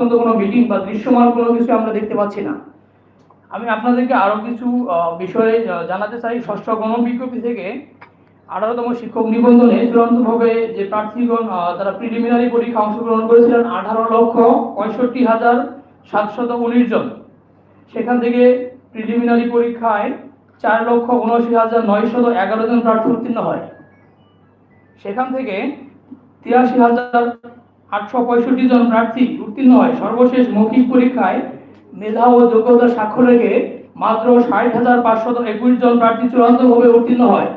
পর্যন্ত কোনো মিটিং বা দৃশ্যমান কোনো কিছু আমরা দেখতে পাচ্ছি না। আমি আপনাদেরকে আরও কিছু বিষয়ে জানাতে চাই। ষষ্ঠ গণবিজ্ঞপ্তি থেকে আঠারোতম শিক্ষক নিবন্ধনে চূড়ান্তভাবে যে প্রার্থীগণ তারা প্রিলিমিনারি পরীক্ষা অংশগ্রহণ করেছিলেন, আঠারো লক্ষ পঁয়ষট্টি হাজার সাতশত উনিশ জন। সেখান থেকে প্রিলিমিনারি পরীক্ষায় চার লক্ষ উনআশি হাজার নয়শত এগারো জন প্রার্থী উত্তীর্ণ হয়। সেখান থেকে তিরাশি হাজার আটশো পঁয়ষট্টি জন প্রার্থী উত্তীর্ণ হয়। সর্বশেষ মৌখিক পরীক্ষায় মেধা ও যোগ্যতা স্বাক্ষর রেখে মাত্র ষাট হাজার পাঁচশত একুশ জন প্রার্থী চূড়ান্তভাবে উত্তীর্ণ হয়।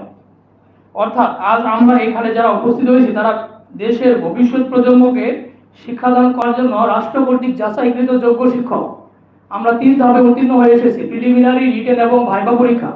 অর্থাৎ আজ আমরা এখানে যারা উপস্থিত হয়েছি, তারা দেশের ভবিষ্যৎ প্রজন্মকে শিক্ষাদান করার জন্য রাষ্ট্র কর্তৃক যাচাইকৃত যোগ্য শিক্ষক। আমরা তিন ধাপে উত্তীর্ণ হয়ে এসেছি। প্রিলিমিনারি, রিটেন এবং ভাইবা পরীক্ষা।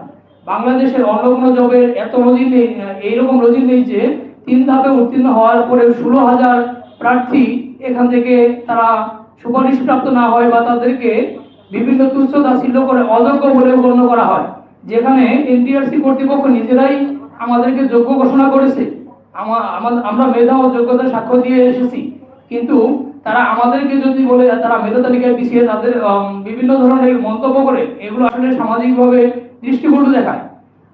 বাংলাদেশের অন্য কোনো জবের এত রোজিন নেই এইরকম রোজিন নেই যে তিন ধাপে উত্তীর্ণ হওয়ার পরে ষোলো হাজার প্রার্থী এখান থেকে তারা সুপারিশপ্রাপ্ত না হয় বা তাদেরকে বিভিন্ন তুচ্ছ করে অযোগ্য বলে গণ্য করা হয়। যেখানে এনটিআরসি কর্তৃপক্ষ নিজেরাই আমাদেরকে যোগ্য ঘোষণা করেছে। আমা- আমা- আমরা মেধা ও যোগ্যতা সাক্ষ্য দিয়ে এসেছি। কিন্তু তারা আমাদেরকে যদি বলে তারা মেধা তালিকায় পিছিয়ে তাদের বিভিন্ন ধরনের মন্তব্য করে, এগুলো আসলে সামাজিকভাবে দৃষ্টিকটু দেখায়।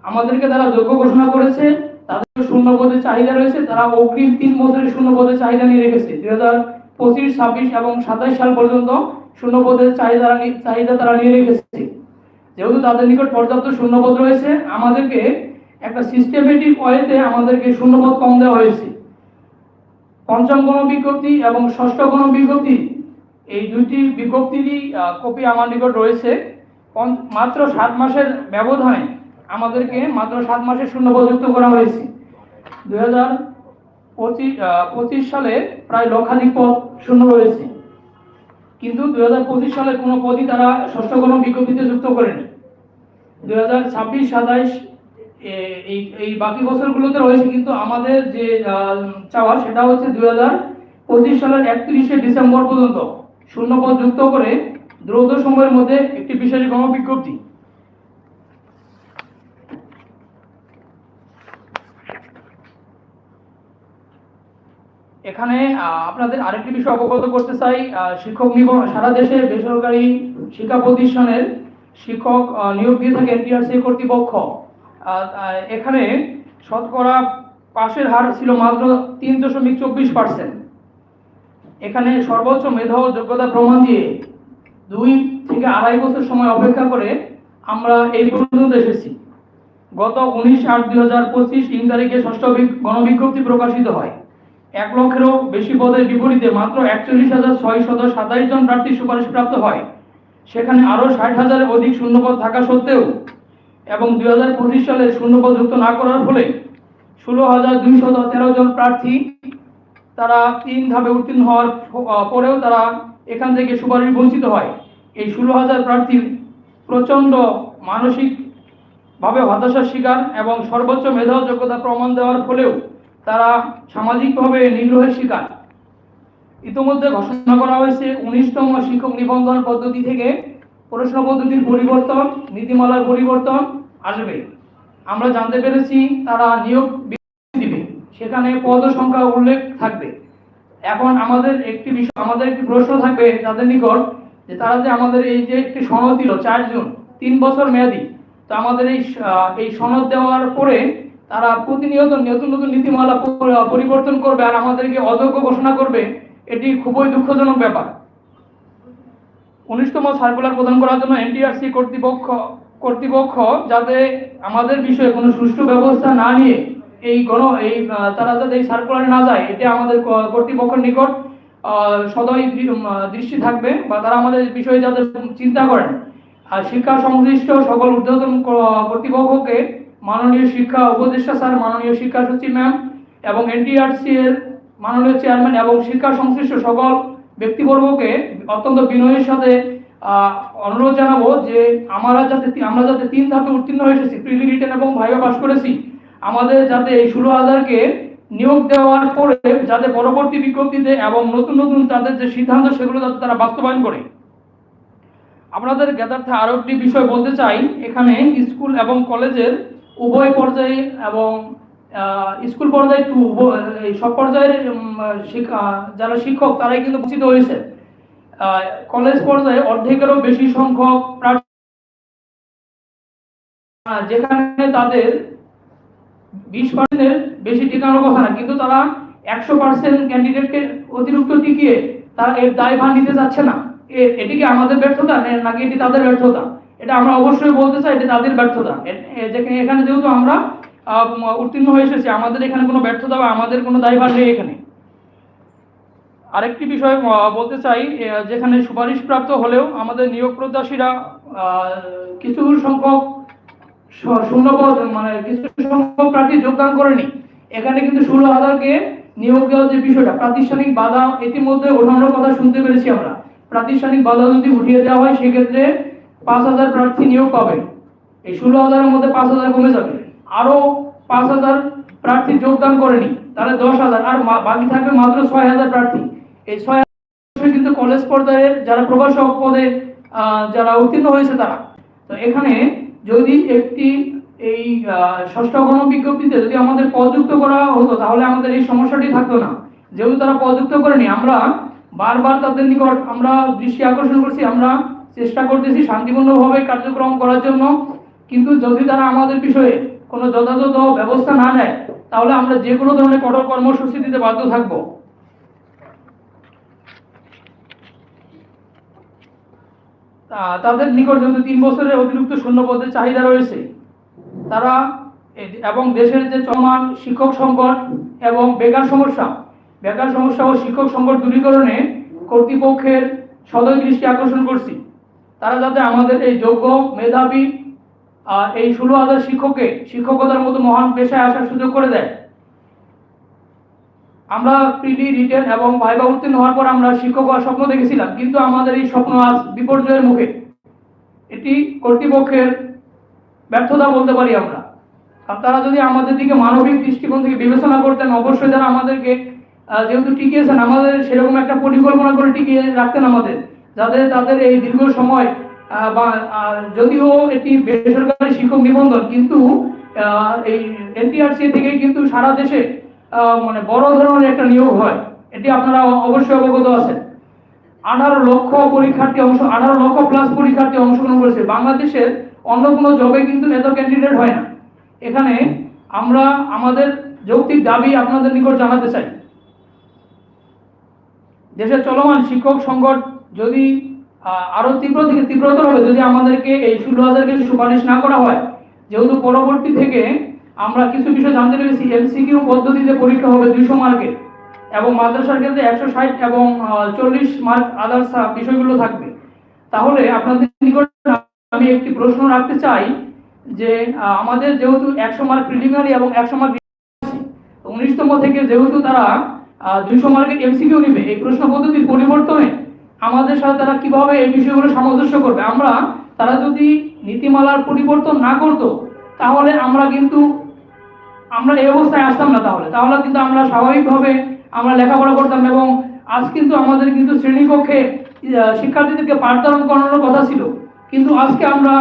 আমাদেরকে তারা যোগ্য ঘোষণা করেছে। তাদের শূন্য পদের চাহিদা রয়েছে, তারা অগ্রিম তিন বছরের শূন্য পদের চাহিদা নিয়ে রেখেছে। দুই হাজার পঁচিশ, ছাব্বিশ এবং সাতাইশ সাল পর্যন্ত শূন্য পদের চাহিদা চাহিদা তারা নিয়ে রেখেছে। যেহেতু তাদের নিকট পর্যাপ্ত শূন্যপদ রয়েছে, আমাদেরকে একটা সিস্টেমেটিক ওয়েতে আমাদেরকে শূন্যপদ কম দেওয়া হয়েছে। পঞ্চম গণ বিজ্ঞপ্তি এবং ষষ্ঠ গণ বিজ্ঞপ্তি, এই দুইটি বিজ্ঞপ্তিরই কপি আমার নিকট রয়েছে। মাত্র সাত মাসের ব্যবধানে আমাদেরকে মাত্র সাত মাসের শূন্যপদ যুক্ত করা হয়েছে। দুই হাজার পঁচিশ সালে প্রায় লক্ষাধিক পদ শূন্য রয়েছে। কিন্তু দুই হাজার পঁচিশ সালে কোনো পদই তারা ষষ্ঠ গণ বিজ্ঞপ্তিতে যুক্ত করেনি। দুই হাজার ছাব্বিশ, সাতাইশ এই এই বাকি বছরগুলোতে রয়েছে, কিন্তু আমাদের যে চাওয়া সেটা হচ্ছে দুই হাজার পঁচিশ সালের একত্রিশে ডিসেম্বর পর্যন্ত শূন্য পদ যুক্ত করে দ্রুত সময়ের মধ্যে একটি বিশেষ গণবিজ্ঞপ্তি। এখানে আপনাদের আরেকটি বিষয় অবগত করতে চাই শিক্ষক নিবন্ধন সারা দেশে বেসরকারি শিক্ষা প্রতিষ্ঠানের শিক্ষক নিয়োগ দিয়ে থাকে এনটিআরসি কর্তৃপক্ষ। এখানে শতকরা পাশের হার ছিল মাত্র তিন দশমিক চব্বিশ পার্সেন্ট। এখানে সর্বোচ্চ মেধা যোগ্যতা প্রমাণ দিয়ে দুই থেকে আড়াই বছর সময় অপেক্ষা করে আমরা এই পর্যন্ত এসেছি। গত উনিশ আট দুই হাজার পঁচিশ তিন তারিখে ষষ্ঠ গণবিজ্ঞপ্তি প্রকাশিত হয়। এক লক্ষেরও বেশি পদের বিপরীতে মাত্র একচল্লিশ হাজার ছয় শত সাতাইশ জন প্রার্থী সুপারিশপ্রাপ্ত হয়। সেখানে আরও ষাট হাজারের অধিক শূন্যপদ থাকা সত্ত্বেও এবং দুই হাজার পঁচিশ সালে শূন্যপদ যুক্ত না করার ফলে ষোলো হাজার দুইশত তেরো জন প্রার্থী তারা তিন ধাপে উত্তীর্ণ হওয়ার পরেও তারা এখান থেকে সুপারিশ বঞ্চিত হয়। এই ষোলো হাজার প্রার্থীর প্রচণ্ড মানসিকভাবে হতাশার শিকার এবং সর্বোচ্চ মেধা যোগ্যতা প্রমাণ দেওয়ার ফলেও তারা সামাজিকভাবে নিগ্রহের শিকার। ইতিমধ্যে ঘোষণা করা হয়েছে উনিশতম শিক্ষক নিবন্ধন পদ্ধতি থেকে প্রশ্ন পদ্ধতির পরিবর্তন, নীতিমালার পরিবর্তন আসবে। আমরা জানতে পেরেছি তারা নিয়োগ দিবে। সেখানে পদ সংখ্যা উল্লেখ থাকবে। এখন আমাদের একটি বিষয়, আমাদের একটি প্রশ্ন থাকবে তাদের নিকট, যে তারা যে আমাদের এই যে একটি সনদ দিল, চার জুন, তিন বছর মেয়াদি, তো আমাদের এই এই সনদ দেওয়ার পরে তারা প্রতিনিয়ত নতুন নতুন নীতিমালা পরিবর্তন করবে আর আমাদেরকে অযোগ্য ঘোষণা করবে, এটি খুবই দুঃখজনক ব্যাপার। উনিশতম সার্কুলার প্রদান করার জন্য এনটিআরসি কর্তৃপক্ষ কর্তৃপক্ষ যাতে আমাদের বিষয়ে কোনো সুষ্ঠু ব্যবস্থা না নিয়ে এই গণ এই তারা যাতে এই সার্কুলারে না যায় এটা আমাদের কর্তৃপক্ষের নিকট সদয় দৃষ্টি থাকবে বা তারা আমাদের বিষয়ে যাতে চিন্তা করেন। আর শিক্ষা সংশ্লিষ্ট সকল ক- কর্তৃপক্ষকে মাননীয় শিক্ষা উপদেষ্টা স্যার, মাননীয় শিক্ষা সচিব ম্যাম এবং এনটিআরসি এর মাননীয় চেয়ারম্যান এবং শিক্ষা সংশ্লিষ্ট সকল ব্যক্তিবর্গকে অত্যন্ত বিনয়ের সাথে অনুরোধ জানাব যে আমরা যাতে আমরা যাতে তিন ধাপে উত্তীর্ণ হয়ে এসেছি, প্রিলি রিটেন এবং ভাইবা পাস করেছি। আমাদের যাতে এই ষোলো হাজারকে নিয়োগ দেওয়ার পরে যাতে পরবর্তী বিজ্ঞপ্তিতে এবং নতুন নতুন তাদের যে সিদ্ধান্ত সেগুলো যাতে তারা বাস্তবায়ন করে। আপনাদের জ্ঞাতার্থে আরও একটি বিষয় বলতে চাই, এখানে স্কুল এবং কলেজের উভয় পর্যায়ে এবং স্কুল পর্যায়ে টু সব পর্যায়ের যারা শিক্ষক তারাই কিন্তু বঞ্চিত হয়েছে। কলেজ পর্যায়ে অর্ধেকেরও বেশি সংখ্যক যেখানে তাদের বিশ পার্সেন্টের বেশি টিকানোর কথা না, কিন্তু তারা একশো পার্সেন্ট ক্যান্ডিডেটকে অতিরিক্ত টিকিয়ে তারা এর দায় দায়ভার নিতে যাচ্ছে না। এটি কি আমাদের ব্যর্থতা নাকি এটি তাদের ব্যর্থতা? এটা আমরা অবশ্যই বলতে চাই, এটা তাদের ব্যর্থতা। যেখানে এখানে যেহেতু আমরা উত্তীর্ণ হয়ে এসেছি, আমাদের এখানে কোনো ব্যর্থতা বা আমাদের কোনো দায়ভার নেই এখানে। আরেকটি বিষয় বলতে চাই যেখানে সুপারিশপ্রাপ্ত হলেও আমাদের নিয়োগ প্রত্যাশীরা কিছু সংখ্যক শূন্যপদ মানে কিছু সংখ্যক প্রার্থী যোগদান করেনি। এখানে কিন্তু ষোলো হাজারকে নিয়োগ দেওয়ার যে বিষয়টা, প্রাতিষ্ঠানিক বাধা ইতিমধ্যে ওঠানোর কথা শুনতে পেরেছি আমরা। প্রাতিষ্ঠানিক বাধা যদি উঠিয়ে দেওয়া হয়, সেক্ষেত্রে পাঁচ হাজার প্রার্থী নিয়োগ পাবে। এই ষোলো হাজারের মধ্যে পাঁচ হাজার কমে যাবে। আরও পাঁচ হাজার প্রার্থী যোগদান করেনি, তাহলে দশ হাজার। আর বাকি থাকবে মাত্র ছয় হাজার প্রার্থী। এই ছয় হাজার কিন্তু কলেজ পর্যায়ের যারা প্রভাষক পদে যারা উত্তীর্ণ হয়েছে তারা। তো এখানে যদি একটি এই ষষ্ঠ গণ বিজ্ঞপ্তিতে যদি আমাদের পদযুক্ত করা হতো, তাহলে আমাদের এই সমস্যাটি থাকতো না। যেহেতু তারা পদযুক্ত করেনি, আমরা বারবার তাদের নিকট আমরা দৃষ্টি আকর্ষণ করছি, আমরা চেষ্টা করতেছি শান্তিপূর্ণভাবে কার্যক্রম করার জন্য। কিন্তু যদি তারা আমাদের বিষয়ে কোনো যথাযথ ব্যবস্থা না নেয়, তাহলে আমরা যে কোনো ধরনের কঠোর কর্মসূচি দিতে বাধ্য থাকব। তাদের নিকট যেহেতু তিন বছরের অতিরিক্ত শূন্য পদের চাহিদা রয়েছে, তারা এবং দেশের যে চলমান শিক্ষক সংকট এবং বেকার সমস্যা বেকার সমস্যা ও শিক্ষক সংকট দূরীকরণে কর্তৃপক্ষের সদয় দৃষ্টি আকর্ষণ করছি। তারা যাতে আমাদের এই যোগ্য মেধাবী আর এই ষোলো হাজার শিক্ষককে শিক্ষকতার মতো মহান পেশায় আসার সুযোগ করে দেয়। আমরা প্রিলি রিটেন এবং ভাইবা উত্তীর্ণ হওয়ার পর আমরা শিক্ষক হওয়ার স্বপ্ন দেখেছিলাম, কিন্তু আমাদের এই স্বপ্ন আজ বিপর্যয়ের মুখে। এটি কর্তৃপক্ষের ব্যর্থতা বলতে পারি আমরা। আর তারা যদি আমাদের দিকে মানবিক দৃষ্টিকোণ থেকে বিবেচনা করতেন, অবশ্যই তারা আমাদেরকে যেহেতু টিকিয়েছেন, আমাদের সেরকম একটা পরিকল্পনা করে টিকিয়ে রাখতেন আমাদের। যাতে তাদের এই দীর্ঘ সময় বা যদিও এটি বেসরকারি শিক্ষক নিবন্ধন, কিন্তু এই এনটিআরসি থেকে কিন্তু সারা দেশে মানে বড় ধরনের একটা নিয়োগ হয়। এটি আপনারা অবশ্যই অবগত আছেন। আঠারো লক্ষ পরীক্ষার্থী অংশ, আঠারো লক্ষ প্লাস পরীক্ষার্থী অংশগ্রহণ করেছে। বাংলাদেশের অন্য কোনো জবে কিন্তু এত ক্যান্ডিডেট হয় না। এখানে আমরা আমাদের যৌক্তিক দাবি আপনাদের নিকট জানাতে চাই। দেশের চলমান শিক্ষক সংকট যদি আরও তীব্র থেকে তীব্রতর হবে, যদি আমাদেরকে এই ষোলো হাজারকে সুপারিশ না করা হয়, যেহেতু পরবর্তী থেকে আমরা কিছু বিষয় জানতে পেরেছি এমসিকিউ পদ্ধতিতে পরীক্ষা হবে দুইশো মার্কের এবং মাদ্রাসার ক্ষেত্রে একশো ষাট এবং চল্লিশ মার্ক আদার্স বিষয়গুলো থাকবে। তাহলে আপনাদের নিকট আমি একটি প্রশ্ন রাখতে চাই যে আমাদের যেহেতু একশো মার্ক প্রিলিমিনারি এবং একশো মার্ক উনিশতম থেকে যেহেতু তারা দুইশো মার্কের এমসিকিউ নিবে, এই প্রশ্ন পদ্ধতির পরিবর্তনে আমাদের সাথে তারা কীভাবে এই বিষয়গুলো সামঞ্জস্য করবে? আমরা, তারা যদি নীতিমালার পরিবর্তন না করতো, তাহলে আমরা কিন্তু আমরা এই অবস্থায় আসতাম না তাহলে। তাহলে কিন্তু আমরা স্বাভাবিকভাবে আমরা লেখাপড়া করতাম এবং আজ কিন্তু আমাদের কিন্তু শ্রেণীকক্ষে শিক্ষার্থীদেরকে পাঠদান করানোর কথা ছিল। কিন্তু আজকে আমরা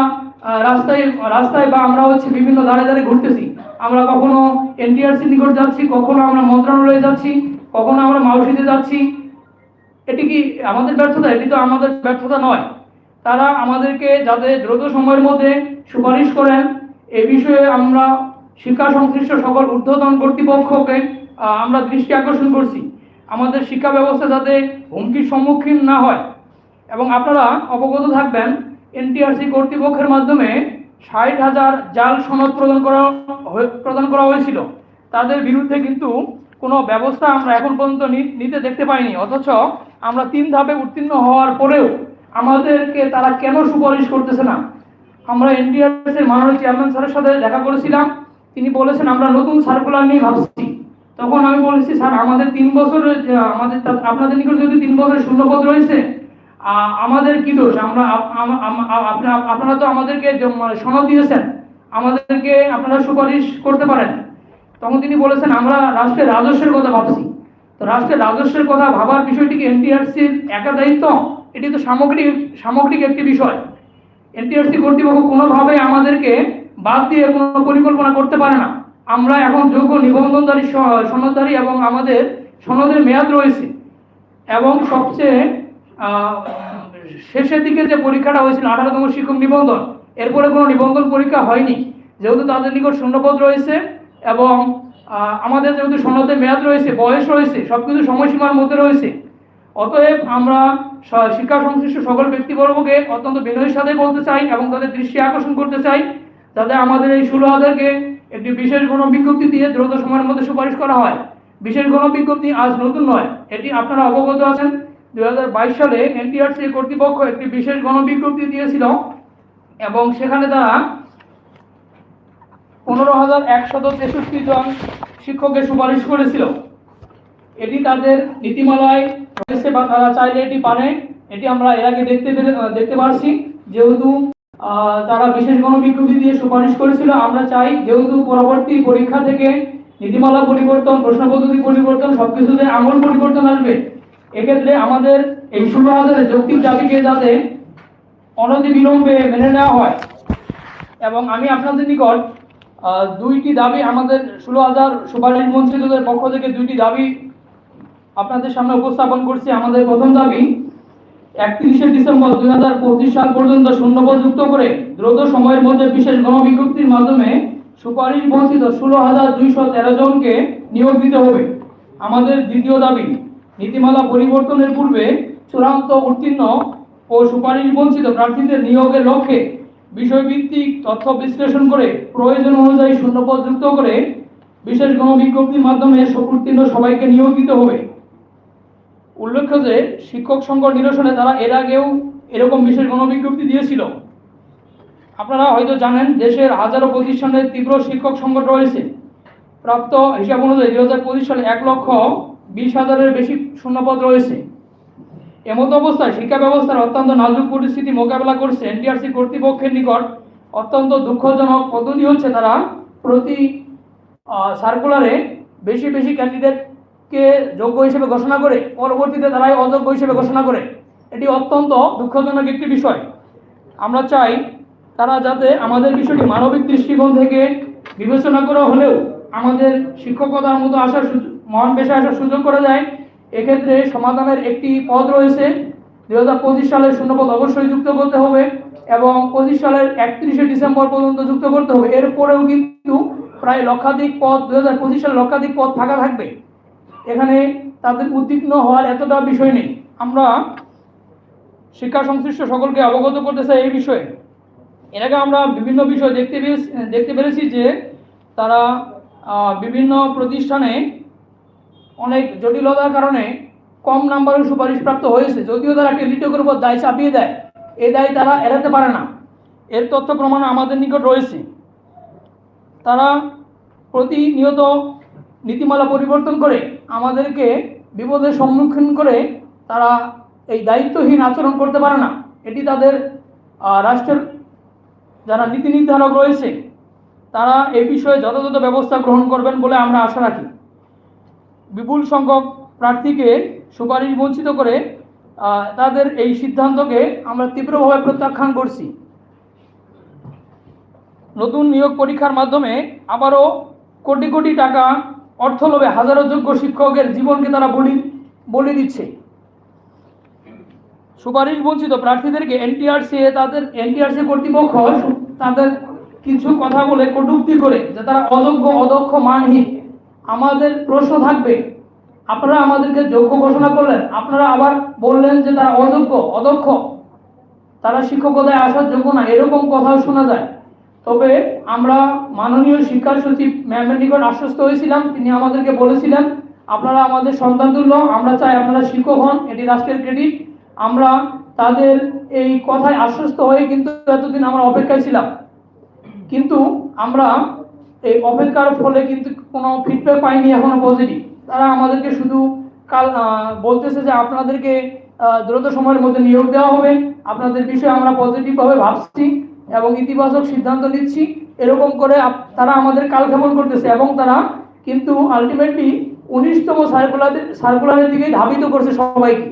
রাস্তায় রাস্তায় বা আমরা হচ্ছে বিভিন্ন দাঁড়ে দাঁড়ে ঘুরতেছি। আমরা কখনো এনটিআরসি নিকট যাচ্ছি, কখনো আমরা মন্ত্রণালয়ে যাচ্ছি, কখনো আমরা মাউসিতে যাচ্ছি। এটি কি আমাদের ব্যর্থতা? এটি তো আমাদের ব্যর্থতা নয়। তারা আমাদেরকে যাতে দ্রুত সময়ের মধ্যে সুপারিশ করেন, এ বিষয়ে আমরা শিক্ষা সংশ্লিষ্ট সকল ঊর্ধ্বতন কর্তৃপক্ষকে আমরা দৃষ্টি আকর্ষণ করছি। আমাদের শিক্ষা ব্যবস্থা যাতে হুমকির সম্মুখীন না হয়। এবং আপনারা অবগত থাকবেন, এনটিআরসি কর্তৃপক্ষের মাধ্যমে ষাট হাজার জাল সনদ প্রদান করা প্রদান করা হয়েছিল। তাদের বিরুদ্ধে কিন্তু কোনো ব্যবস্থা আমরা এখন পর্যন্ত নিতে দেখতে পাইনি। অথচ আমরা তিন ধাপে উত্তীর্ণ হওয়ার পরেও আমাদেরকে তারা কেন সুপারিশ করতেছে না? আমরা এনডিআরএস এর মাননীয় চেয়ারম্যান স্যারের সাথে দেখা করেছিলাম। তিনি বলেছেন, আমরা নতুন সার্কুলার নিয়ে ভাবছি। তখন আমি বলেছি, স্যার, আমাদের তিন বছর আমাদের আপনাদের নিকট যদি তিন বছরের শূন্যপদ রয়েছে আমাদের কি দোষ? আমরা আপনারা তো আমাদেরকে মানে সনদ দিয়েছেন। আমাদেরকে আপনারা সুপারিশ করতে পারেন। তখন তিনি বলেছেন, আমরা রাষ্ট্রের রাজস্বের কথা ভাবছি। তো রাষ্ট্রের রাজস্বের কথা ভাবার বিষয়টি কি এনটিআরসির একা দায়িত্ব এটি তো সামগ্রিক সামগ্রিক একটি বিষয়। এনটিআরসি কর্তৃপক্ষ কোনোভাবে আমাদেরকে বাদ দিয়ে কোনো পরিকল্পনা করতে পারে না। আমরা এখন যোগ্য নিবন্ধনধারী সনদধারী এবং আমাদের সনদের মেয়াদ রয়েছে। এবং সবচেয়ে শেষের দিকে যে পরীক্ষাটা হয়েছিল, আঠারোতম শিক্ষক নিবন্ধন, এরপরে কোনো নিবন্ধন পরীক্ষা হয়নি। যেহেতু তাদের নিকট শূন্যপদ রয়েছে এবং আমাদের যেহেতু সনদের মেয়াদ রয়েছে, বয়স রয়েছে সব কিছু সময়সীমার মধ্যে রয়েছে, অতএব আমরা শিক্ষা সংশ্লিষ্ট সকল ব্যক্তিবর্গকে অত্যন্ত বিনয়ের সাথে বলতে চাই এবং তাদের দৃষ্টি আকর্ষণ করতে চাই, যাতে আমাদের এই ষোলো হাজারকে একটি বিশেষ গণ বিজ্ঞপ্তি দিয়ে দ্রুত সময়ের মধ্যে সুপারিশ করা হয়। বিশেষ গণ বিজ্ঞপ্তি আজ নতুন নয়, এটি আপনারা অবগত আছেন দুই হাজার বাইশ সালে এনটিআরসি কর্তৃপক্ষ একটি বিশেষ গণ বিজ্ঞপ্তি দিয়েছিল এবং সেখানে তারা পনেরো হাজার একশত তেষট্টি জন শিক্ষকের সুপারিশ করেছিল। এটি তাদের নীতিমালায় রয়েছে বা তারা চাইলে এটি পারে। এটি আমরা এর আগে দেখতে দেখতে পারছি। যেহেতু তারা বিশেষ কোনো বিজ্ঞপ্তি দিয়ে সুপারিশ করেছিল, আমরা চাই যেহেতু পরবর্তী পরীক্ষা থেকে নীতিমালা পরিবর্তন, প্রশ্ন পদ্ধতি পরিবর্তন সবকিছুতে আমল পরিবর্তন আসবে। এক্ষেত্রে আমাদের এই ষোলো হাজারের যৌক্তিক দাবিকে যাতে অনতি বিলম্বে মেনে নেওয়া হয়। এবং আমি আপনাদের নিকট দুইটি দাবি আমাদের ষোলো হাজার সুপারিশ বঞ্চিতদের পক্ষ থেকে দুইটি দাবি আপনাদের সামনে উপস্থাপন করছি। আমাদের প্রথম দাবি, একত্রিশে ডিসেম্বর দুই হাজার পঁচিশ সাল পর্যন্ত শূন্যপদ যুক্ত করে দ্রুত সময়ের মধ্যে বিশেষ গণবিজ্ঞপ্তির মাধ্যমে সুপারিশ বঞ্চিত ষোলো হাজার দুইশো তেরো জনকে নিয়োগ দিতে হবে। আমাদের দ্বিতীয় দাবি, নীতিমালা পরিবর্তনের পূর্বে চূড়ান্ত উত্তীর্ণ ও সুপারিশ বঞ্চিত প্রার্থীদের নিয়োগের লক্ষ্যে বিষয়ভিত্তিক তথ্য বিশ্লেষণ করে প্রয়োজন অনুযায়ী শূন্যপদ যুক্ত করে বিশেষ গণবিজ্ঞপ্তির মাধ্যমে উত্তীর্ণ সবাইকে নিয়োগ দিতে হবে। উল্লেখ্য যে, শিক্ষক সংকট নিরসনে তারা এর আগেও এরকম বিশেষ গণবিজ্ঞপ্তি দিয়েছিল। আপনারা হয়তো জানেন, দেশের হাজারো প্রতিষ্ঠানের তীব্র শিক্ষক সংকট রয়েছে। প্রাপ্ত হিসাব অনুযায়ী দুই হাজার পঁচিশ সালে এক লক্ষ বিশ হাজারের বেশি শূন্যপদ রয়েছে। এমত অবস্থায় শিক্ষা ব্যবস্থার অত্যন্ত নাজুক পরিস্থিতি মোকাবেলা করছে এনটিআরসি কর্তৃপক্ষের নিকট। অত্যন্ত দুঃখজনক পদ্ধতি হচ্ছে তারা প্রতি সার্কুলারে বেশি বেশি ক্যান্ডিডেটকে যোগ্য হিসেবে ঘোষণা করে, পরবর্তীতে তারাই অযোগ্য হিসেবে ঘোষণা করে। এটি অত্যন্ত দুঃখজনক একটি বিষয়। আমরা চাই তারা যাতে আমাদের বিষয়টি মানবিক দৃষ্টিকোণ থেকে বিবেচনা করা হলেও আমাদের শিক্ষকতার মতো আসার সুযোগ, মহান পেশায় আসার সুযোগ করা দেয়। এক্ষেত্রে সমাধানের একটি পদ রয়েছে। দুই হাজার পঁচিশ সালের শূন্যপদ অবশ্যই যুক্ত করতে হবে এবং পঁচিশ সালের একত্রিশে ডিসেম্বর পর্যন্ত যুক্ত করতে হবে। এরপরেও কিন্তু প্রায় লক্ষাধিক পদ দুই হাজার পঁচিশ সালে লক্ষাধিক পদ ফাঁকা থাকবে। এখানে তাদের উদ্বিগ্ন হওয়ার এতটা বিষয় নেই। আমরা শিক্ষা সংশ্লিষ্ট সকলকে অবগত করতে চাই এই বিষয়ে। এর আগে আমরা বিভিন্ন বিষয় দেখতে পেয়েছি দেখতে পেরেছি যে তারা বিভিন্ন প্রতিষ্ঠানে অনেক জটিলতার কারণে কম নাম্বারের সুপারিশপ্রাপ্ত হয়েছে। যদিও তারা টেলিটকের উপর দায় চাপিয়ে দেয় এই দায় তারা এড়াতে পারে না। এর তথ্য প্রমাণ আমাদের নিকট রয়েছে। তারা প্রতিনিয়ত নীতিমালা পরিবর্তন করে আমাদেরকে বিপদের সম্মুখীন করে তারা এই দায়িত্বহীন আচরণ করতে পারে না। এটি তাদের রাষ্ট্রের যারা নীতি নির্ধারক রয়েছে, তারা এ বিষয়ে যথাযথ ব্যবস্থা গ্রহণ করবেন বলে আমরা আশা রাখি। বিপুল সংখ্যক প্রার্থীকে সুপারিশ বঞ্চিত করে তাদের এই সিদ্ধান্তকে আমরা তীব্রভাবে প্রত্যাখ্যান করছি। নতুন নিয়োগ পরীক্ষার মাধ্যমে আবারও কোটি কোটি টাকা অর্থ লোভে হাজারো যোগ্য শিক্ষকের জীবনকে তারা বলি বলি দিচ্ছে। সুপারিশ বঞ্চিত প্রার্থীদেরকে এনটিআরসি তাদের, এনটিআরসি কর্তৃপক্ষ তাদের কিছু কথা বলে কটূক্তি করে যে তারা অযোগ্য, অদক্ষ, মানহীন। আমাদের প্রশ্ন থাকবে। আপনারা আমাদেরকে যোগ্য ঘোষণা করলেন। আপনারা আবার বললেন যে তারা অযোগ্য, অদক্ষ। তারা শিক্ষকতায় আসার যোগ্য না, এরকম কথাও শোনা যায়। তবে আমরা মাননীয় শিক্ষা সচিব ম্যামের নিকট আশ্বস্ত হয়েছিলাম। তিনি আমাদেরকে বলেছিলেন, আপনারা আমাদের সন্তান তুল্য, আমরা চাই আপনারা শিক্ষক হন, এটি রাষ্ট্রের ক্রেডিট আমরা তাদের এই কথায় আশ্বস্ত হয়ে কিন্তু এতদিন আমরা অপেক্ষায় ছিলাম। কিন্তু আমরা এই অপেক্ষার ফলে কিন্তু কোনো ফিডব্যাক পাইনি এখনও পজিটিভ তারা আমাদেরকে শুধু কাল বলতেছে যে আপনাদেরকে দ্রুত সময়ের মধ্যে নিয়োগ দেওয়া হবে। আপনাদের বিষয়ে আমরা পজিটিভভাবে ভাবছি এবং ইতিবাচক সিদ্ধান্ত নিচ্ছি। এরকম করে তারা আমাদের কাল কালক্ষেপণ করতেছে এবং তারা কিন্তু আলটিমেটলি উনিশতম সার্কুলারের সার্কুলারের দিকেই ধাবিত করছে সবাইকে।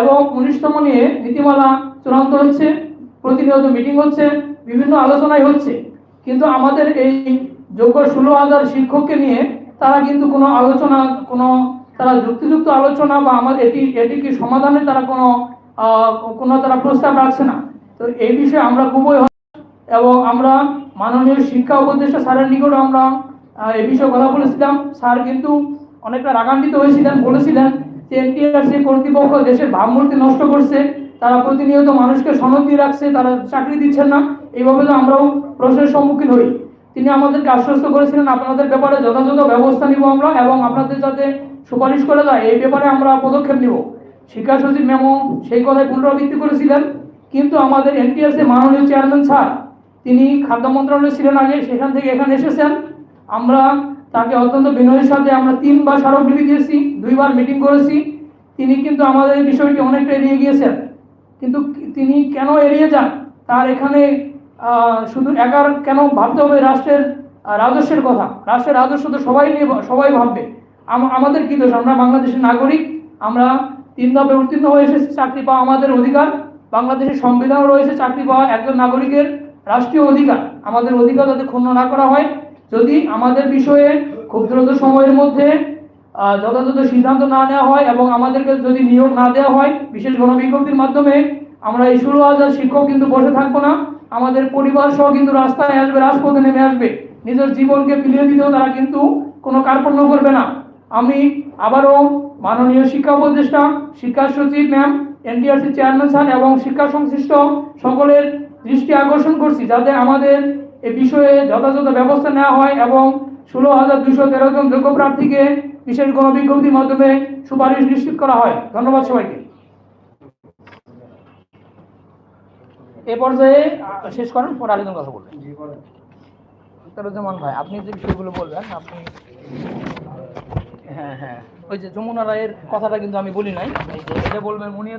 এবং উনিশতম নিয়ে নীতিমালা চূড়ান্ত হচ্ছে, প্রতিনিয়ত মিটিং হচ্ছে, বিভিন্ন আলোচনাই হচ্ছে। কিন্তু আমাদের এই যোগ্য ষোলো হাজার শিক্ষককে নিয়ে তারা কিন্তু কোনো আলোচনা, কোনো তারা যুক্তিযুক্ত আলোচনা বা আমার এটি এটিকে সমাধানে তারা কোনো কোনো তারা প্রস্তাব রাখছে না। তো এই বিষয়ে আমরা খুবই এবং আমরা মাননীয় শিক্ষা উপদেষ্টা স্যারের নিকট আমরা এই বিষয়ে কথা বলেছিলাম। স্যার কিন্তু অনেকটা রাগান্বিত হয়েছিলেন, বলেছিলেন যে এনটিআরসি কর্তৃপক্ষ দেশের ভাবমূর্তি নষ্ট করছে, তারা প্রতিনিয়ত মানুষকে সনদ দিয়ে রাখছে, তারা চাকরি দিচ্ছেন না। এইভাবে তো আমরাও প্রশ্নের সম্মুখীন হই। তিনি আমাদেরকে আশ্বস্ত করেছিলেন, আপনাদের ব্যাপারে যথাযথ ব্যবস্থা নিব আমরা এবং আপনাদের যাতে সুপারিশ করে দেয় এই ব্যাপারে আমরা পদক্ষেপ নিব। শিক্ষা সচিব মেমো সেই কথায় পুনরাবৃত্তি করেছিলেন, কিন্তু আমাদের এনটিএসএ মাননীয় চেয়ারম্যান স্যার, তিনি খাদ্য মন্ত্রণালয়ে ছিলেন আগে, সেখান থেকে এখানে এসেছেন। আমরা তাকে অত্যন্ত বিনয়ের সাথে আমরা তিনবার স্মারকলিপি দিয়েছি, দুইবার মিটিং করেছি। তিনি কিন্তু আমাদের এই বিষয়টি অনেকটা এড়িয়ে গিয়েছেন। কিন্তু তিনি কেন এড়িয়ে যান? তার এখানে শুধু একার কেন ভাবতে হবে রাষ্ট্রের রাজস্বের কথা? রাষ্ট্রের রাজস্ব তো সবাই নিয়ে সবাই ভাববে। আমাদের কি দোষ? আমরা বাংলাদেশের নাগরিক, আমরা তিন ধাপে উত্তীর্ণ হয়ে এসেছি, চাকরি পাওয়া আমাদের অধিকার। বাংলাদেশের সংবিধান রয়েছে চাকরি পাওয়া একজন নাগরিকের রাষ্ট্রীয় অধিকার। আমাদের অধিকার যাতে ক্ষুণ্ণ না করা হয়, যদি আমাদের বিষয়ে খুব দ্রুত সময়ের মধ্যে যথাযথ সিদ্ধান্ত না নেওয়া হয় এবং আমাদেরকে যদি নিয়োগ না দেওয়া হয়, বিশেষ গণবিজ্ঞপ্তির মাধ্যমে, আমরা এই ষোলো হাজার শিক্ষক কিন্তু বসে থাকব না। আমাদের পরিবার সহ কিন্তু রাস্তায় আসবে, রাজপথে নেমে আসবে। নিজের জীবনকে বিলিয়ে দিতেও তারা কিন্তু কোনো কার্পণ্য করবে না। আমি আবারও মাননীয় শিক্ষা উপদেষ্টা, শিক্ষা সচিব ম্যাম এনডিআরসি চেয়ারম্যান স্যার এবং শিক্ষা সংশ্লিষ্ট সকলের দৃষ্টি আকর্ষণ করছি যাতে আমাদের এ বিষয়ে যথাযথ ব্যবস্থা নেওয়া হয় এবং ষোলো হাজার দুশো তেরো জন যোগ্য প্রার্থীকে বিশেষ গণবিজ্ঞপ্তির মাধ্যমে সুপারিশ নিশ্চিত করা হয়। ধন্যবাদ সবাইকে। এ পর্যায়ে শেষ করেন পরে আরেকজন কথা বলবেন। তারুজ্জামান ভাই আপনি যে বিষয়গুলো বলবেন আপনি হ্যাঁ হ্যাঁ। ওই যে যমুনা রায়ের কথাটা কিন্তু আমি বলি নাই। এটা বলবেন মুনিয়া